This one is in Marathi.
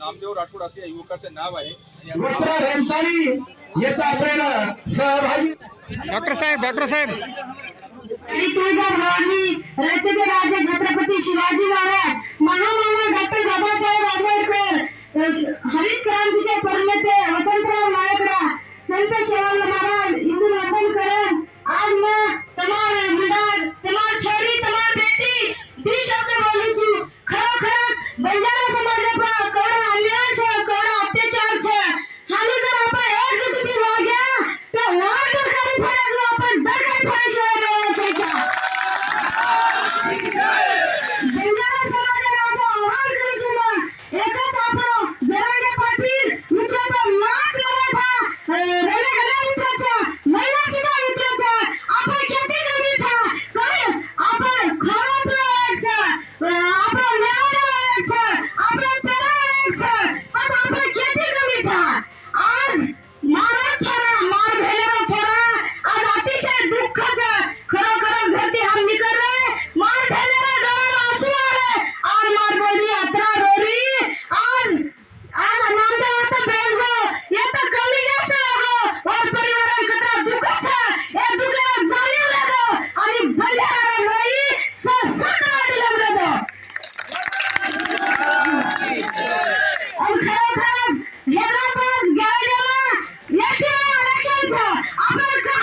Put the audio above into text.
नामदेव राठोड असे या युवकाचे नाव आहे. डॉक्टर साहेब डॉक्टर साहेब. छत्रपती शिवाजी महाराज महामानव डॉक्टर बाबासाहेब आंबेडकर हरित क्रांतीचे परमते वसंतराव नायकरा संत शिवाजी महाराज करण आज मग तमार मंडळ तमार छोरी तमार बेटी दी बोलू खरोखरच बंजारा Yes! ¡América!